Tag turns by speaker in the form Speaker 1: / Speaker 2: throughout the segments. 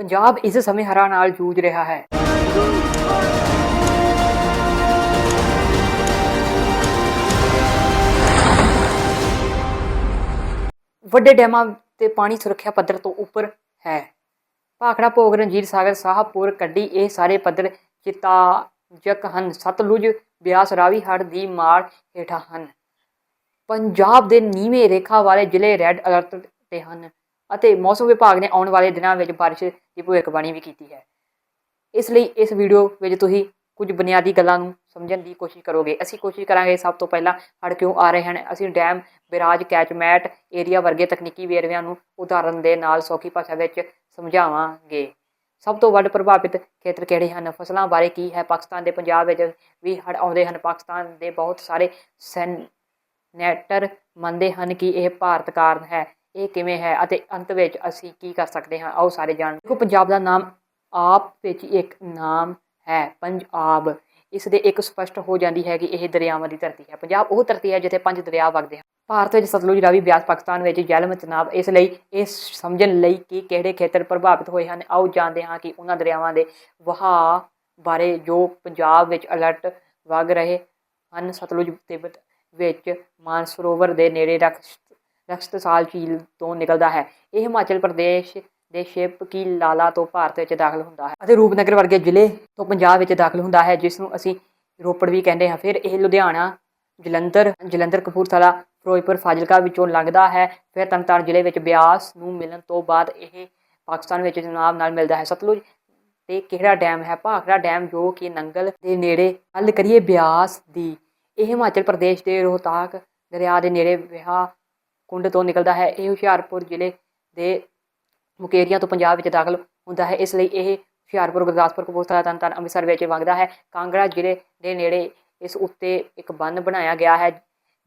Speaker 1: ਪੰਜਾਬ ਇਸ ਸਮੇਂ ਹਰਾ ਨਾਲ ਜੂਝ ਰਿਹਾ ਹੈ। ਵੱਡੇ ਡੈਮਾਂ ਤੇ ਪਾਣੀ ਸੁਰੱਖਿਆ ਪੱਧਰ ਤੋਂ ਉੱਪਰ ਹੈ। ਭਾਖੜਾ, ਭੋਗ, ਰਣਜੀਤ ਸਾਗਰ, ਸਾਹਪੁਰ ਕੱਢੀ ਇਹ ਸਾਰੇ ਪੱਧਰ ਚਿਤਾਜਕ ਹਨ। ਸਤਲੁਜ, ਬਿਆਸ ਰਾਵੀ ਹੜ੍ਹ ਦੀ ਮਾਰ ਹੇਠਾਂ ਹਨ। ਪੰਜਾਬ ਦੇ ਨੀਵੇਂ ਰੇਖਾ ਵਾਲੇ ਜ਼ਿਲ੍ਹੇ ਰੈੱਡ ਅਲਰਟ ਤੇ ਹਨ। ਅਤੇ ਮੌਸਮ ਵਿਭਾਗ ਨੇ ਆਉਣ ਵਾਲੇ ਦਿਨਾਂ ਵਿੱਚ ਬਾਰਿਸ਼ ਦੀ ਭਵਿੱਖਬਾਣੀ ਵੀ ਕੀਤੀ ਹੈ। ਇਸ ਲਈ ਇਸ ਵੀਡੀਓ ਵਿੱਚ ਤੁਸੀਂ ਕੁਝ ਬੁਨਿਆਦੀ ਗੱਲਾਂ ਨੂੰ ਸਮਝਣ ਦੀ ਕੋਸ਼ਿਸ਼ ਕਰੋਗੇ। ਅਸੀਂ ਕੋਸ਼ਿਸ਼ ਕਰਾਂਗੇ ਸਭ ਤੋਂ ਪਹਿਲਾਂ ਹੜ੍ਹ ਕਿਉਂ ਆ ਰਹੇ ਹਨ? ਅਸੀਂ ਡੈਮ, ਬਿਰਾਜ, ਕੈਚਮੈਟ ਏਰੀਆ ਵਰਗੇ ਤਕਨੀਕੀ ਵੇਰਵਿਆਂ ਨੂੰ ਉਦਾਹਰਨ ਦੇ ਨਾਲ ਸੌਖੀ ਭਾਸ਼ਾ ਵਿੱਚ ਸਮਝਾਵਾਂਗੇ। ਸਭ ਤੋਂ ਵੱਧ ਪ੍ਰਭਾਵਿਤ ਖੇਤਰ ਕਿਹੜੇ ਹਨ? ਫਸਲਾਂ ਬਾਰੇ ਕੀ ਹੈ? ਪਾਕਿਸਤਾਨ ਦੇ ਪੰਜਾਬ ਵਿੱਚ ਵੀ ਹੜ੍ਹ ਆਉਂਦੇ ਹਨ। ਪਾਕਿਸਤਾਨ ਦੇ ਬਹੁਤ ਸਾਰੇ ਸੈਨੇਟਰ ਮੰਨਦੇ ਹਨ ਕਿ ਇਹ ਭਾਰਤ ਕਾਰਨ ਹੈ। ਇਹ ਕਿਵੇਂ ਹੈ ਅਤੇ ਅੰਤ ਵਿੱਚ ਅਸੀਂ ਕੀ ਕਰ ਸਕਦੇ ਹਾਂ? ਆਓ ਸਾਰੇ ਜਾਣ। ਦੇਖੋ, ਪੰਜਾਬ ਦਾ ਨਾਮ ਆਪ ਵਿੱਚ ਇੱਕ ਨਾਮ ਹੈ, ਪੰਜਾਬ। ਇਸ ਦੇ ਇੱਕ ਸਪਸ਼ਟ ਹੋ ਜਾਂਦੀ ਹੈ ਕਿ ਇਹ ਦਰਿਆਵਾਂ ਦੀ ਧਰਤੀ ਹੈ। ਪੰਜਾਬ ਉਹ ਧਰਤੀ ਹੈ ਜਿੱਥੇ ਪੰਜ ਦਰਿਆ ਵਗਦੇ ਹਨ। ਭਾਰਤ ਵਿੱਚ ਸਤਲੁਜ ਰਾਵੀ, ਬਿਆਸ, ਪਾਕਿਸਤਾਨ ਵਿੱਚ ਜਲਮ ਚਨਾਬ ਇਸ ਲਈ ਇਹ ਸਮਝਣ ਲਈ ਕਿ ਕਿਹੜੇ ਖੇਤਰ ਪ੍ਰਭਾਵਿਤ ਹੋਏ ਹਨ, ਆਓ ਜਾਣਦੇ ਹਾਂ ਕਿ ਉਹਨਾਂ ਦਰਿਆਵਾਂ ਦੇ ਵਹਾਅ ਬਾਰੇ ਜੋ ਪੰਜਾਬ ਵਿੱਚ ਅਲਰਟ ਵਗ ਰਹੇ ਹਨ। ਸਤਲੁਜ ਤਿੱਬਤ ਵਿੱਚ ਮਾਨਸਰੋਵਰ ਦੇ ਨੇੜੇ ਰਕਸ਼ ਸਾਲ ਝੀਲ ਤੋਂ ਨਿਕਲਦਾ ਹੈ। ਇਹ ਹਿਮਾਚਲ ਪ੍ਰਦੇਸ਼ ਦੇ ਸ਼ਿਪ ਕੀ ਲਾਲਾ ਤੋਂ ਭਾਰਤ ਵਿੱਚ ਦਾਖਲ ਹੁੰਦਾ ਹੈ ਅਤੇ ਰੂਪਨਗਰ ਵਰਗੇ ਜ਼ਿਲ੍ਹੇ ਤੋਂ ਪੰਜਾਬ ਵਿੱਚ ਦਾਖਲ ਹੁੰਦਾ ਹੈ ਜਿਸ ਨੂੰ ਅਸੀਂ ਰੋਪੜ ਵੀ ਕਹਿੰਦੇ ਹਾਂ। ਫਿਰ ਇਹ ਲੁਧਿਆਣਾ, ਜਲੰਧਰ ਜਲੰਧਰ ਕਪੂਰਥਲਾ, ਫਿਰੋਜ਼ਪੁਰ, ਫਾਜ਼ਿਲਕਾ ਵਿੱਚੋਂ ਲੰਘਦਾ ਹੈ। ਫਿਰ ਤਰਨਤਾਰਨ ਜ਼ਿਲ੍ਹੇ ਵਿੱਚ ਬਿਆਸ ਨੂੰ ਮਿਲਣ ਤੋਂ ਬਾਅਦ ਇਹ ਪਾਕਿਸਤਾਨ ਵਿੱਚ ਜਨਾਬ ਨਾਲ ਮਿਲਦਾ ਹੈ। ਸਤਲੁਜ ਤੇ ਕਿਹੜਾ ਡੈਮ ਹੈ? ਭਾਖੜਾ ਡੈਮ ਜੋ ਕਿ ਨੰਗਲ ਦੇ ਨੇੜੇ ਗੱਲ ਕਰੀਏ ਬਿਆਸ ਦੀ। ਇਹ ਹਿਮਾਚਲ ਪ੍ਰਦੇਸ਼ ਦੇ ਰੋਹਤਾਕ ਦਰਿਆ ਦੇ ਨੇੜੇ ਵਿਆਹ ਕੁੰਡ ਤੋਂ ਨਿਕਲਦਾ ਹੈ। ਇਹ ਹੁਸ਼ਿਆਰਪੁਰ ਜ਼ਿਲ੍ਹੇ ਦੇ ਮੁਕੇਰੀਆਂ ਤੋਂ ਪੰਜਾਬ ਵਿੱਚ ਦਾਖਲ ਹੁੰਦਾ ਹੈ। ਇਸ ਲਈ ਇਹ ਹੁਸ਼ਿਆਰਪੁਰ, ਗੁਰਦਾਸਪੁਰ, ਕਪੂਰਥਲਾ, ਤਰਨਤਾਰਨ, ਅੰਮ੍ਰਿਤਸਰ ਵਿੱਚ ਵਗਦਾ ਹੈ। ਕਾਂਗੜਾ ਜ਼ਿਲ੍ਹੇ ਦੇ ਨੇੜੇ ਇਸ ਉੱਤੇ ਇੱਕ ਬੰਨ ਬਣਾਇਆ ਗਿਆ ਹੈ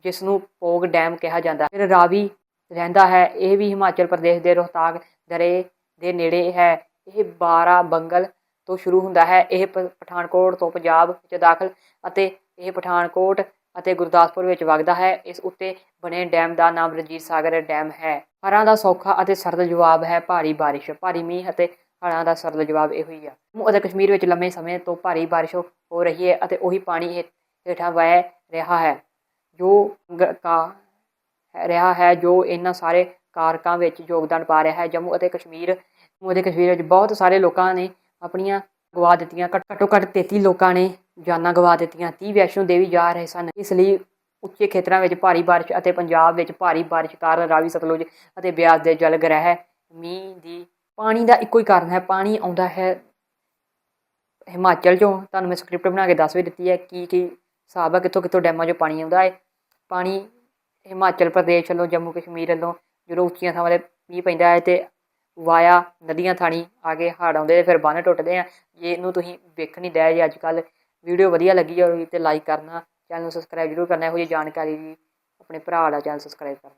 Speaker 1: ਜਿਸ ਨੂੰ ਪੋਗ ਡੈਮ ਕਿਹਾ ਜਾਂਦਾ ਹੈ। ਫਿਰ ਰਾਵੀ ਰਹਿੰਦਾ ਹੈ। ਇਹ ਵੀ ਹਿਮਾਚਲ ਪ੍ਰਦੇਸ਼ ਦੇ ਰੋਹਤਾਗ ਦਰੇ ਦੇ ਨੇੜੇ ਹੈ। ਇਹ 12 ਬੰਗਲ ਤੋਂ ਸ਼ੁਰੂ ਹੁੰਦਾ ਹੈ। ਇਹ ਪਠਾਨਕੋਟ ਤੋਂ ਪੰਜਾਬ ਵਿੱਚ ਦਾਖਲ ਅਤੇ ਇਹ ਪਠਾਨਕੋਟ ਅਤੇ ਗੁਰਦਾਸਪੁਰ ਵਿੱਚ ਵਗਦਾ ਹੈ। ਇਸ ਉੱਤੇ ਬਣੇ ਡੈਮ ਦਾ ਨਾਮ ਰਣਜੀਤ ਸਾਗਰ ਡੈਮ ਹੈ। ਹਰਾਂ ਦਾ ਸੌਖਾ ਅਤੇ ਸਰਦ ਜਵਾਬ ਹੈ ਭਾਰੀ ਬਾਰਿਸ਼। ਭਾਰੀ ਮੀਂਹ ਅਤੇ ਹੜ੍ਹਾਂ ਦਾ ਸਰਦ ਜਵਾਬ ਇਹੋ ਹੀ ਆ। ਜੰਮੂ ਅਤੇ ਕਸ਼ਮੀਰ ਵਿੱਚ ਲੰਮੇ ਸਮੇਂ ਤੋਂ ਭਾਰੀ ਬਾਰਿਸ਼ ਹੋ ਰਹੀ ਹੈ ਅਤੇ ਉਹੀ ਪਾਣੀ ਹੇ- ਹੇਠਾਂ ਵਹਿ ਰਿਹਾ ਹੈ। ਜੋ ਕਾ, ਰਿਹਾ ਹੈ, ਜੋ ਇਹਨਾਂ ਸਾਰੇ ਕਾਰਕਾਂ ਵਿੱਚ ਯੋਗਦਾਨ ਪਾ ਰਿਹਾ ਹੈ। ਜੰਮੂ ਅਤੇ ਕਸ਼ਮੀਰ, ਜੰਮੂ ਅਤੇ ਕਸ਼ਮੀਰ ਵਿੱਚ ਬਹੁਤ ਸਾਰੇ ਲੋਕਾਂ ਨੇ ਆਪਣੀਆਂ ਗਵਾ ਦਿੱਤੀਆਂ, ਘੱਟ- ਘੱਟੋ ਘੱਟ 33 ਲੋਕਾਂ ਨੇ ਜਾਨਾਂ ਗਵਾ ਦਿੱਤੀਆਂ। 30 ਵੈਸ਼ਨੋ ਦੇਵੀ ਜਾ ਰਹੇ ਸਨ। ਇਸ ਲਈ ਉੱਚੇ ਖੇਤਰਾਂ ਵਿੱਚ ਭਾਰੀ ਬਾਰਿਸ਼ ਅਤੇ ਪੰਜਾਬ ਵਿੱਚ ਭਾਰੀ ਬਾਰਿਸ਼ ਕਾਰਨ ਰਾਵੀ ਸਤਲੁਜ ਅਤੇ ਬਿਆਸ ਦੇ ਜਲ ਗ੍ਰਹਿ ਮੀਂਹ ਦੀ ਪਾਣੀ ਦਾ ਇੱਕੋ ਹੀ ਕਾਰਨ ਹੈ। ਪਾਣੀ ਆਉਂਦਾ ਹੈ ਹਿਮਾਚਲ ਚੋਂ। ਤੁਹਾਨੂੰ ਮੈਂ ਸਕ੍ਰਿਪਟ ਬਣਾ ਕੇ ਦੱਸ ਵੀ ਦਿੱਤੀ ਹੈ ਕੀ ਕੀ ਹਿਸਾਬ ਹੈ ਕਿੱਥੋਂ ਕਿੱਥੋਂ ਡੈਮਾਂ 'ਚੋਂ ਪਾਣੀ ਆਉਂਦਾ ਹੈ। ਪਾਣੀ ਹਿਮਾਚਲ ਪ੍ਰਦੇਸ਼ ਵੱਲੋਂ ਜੰਮੂ ਕਸ਼ਮੀਰ ਵੱਲੋਂ ਜਦੋਂ ਉੱਚੀਆਂ ਥਾਵਾਂ 'ਤੇ ਮੀਂਹ ਪੈਂਦਾ ਹੈ ਤੇ ਵਾਇਆ, ਨਦੀਆਂ ਥਾਣੀ ਆ ਕੇ ਹੜ੍ਹ ਆਉਂਦੇ ਫਿਰ ਬੰਨ੍ਹ ਟੁੱਟਦੇ ਆ। ਜੇ ਇਹਨੂੰ ਤੁਸੀਂ ਵੇਖ ਨਹੀਂ ਡਏ ਜੇ ਅੱਜ ਕੱਲ ਵੀਡੀਓ ਵਧੀਆ ਲੱਗੀ ਹੋਵੇ ਤੇ ਲਾਈਕ ਕਰਨਾ, ਚੈਨਲ ਨੂੰ ਸਬਸਕ੍ਰਾਈਬ ਜ਼ਰੂਰ ਕਰਨਾ, ਇਹੋ ਜਿਹੀ ਜਾਣਕਾਰੀ ਲਈ ਆਪਣੇ ਭਰਾ ਦਾ ਚੈਨਲ ਸਬਸਕ੍ਰਾਈਬ ਕਰਨਾ।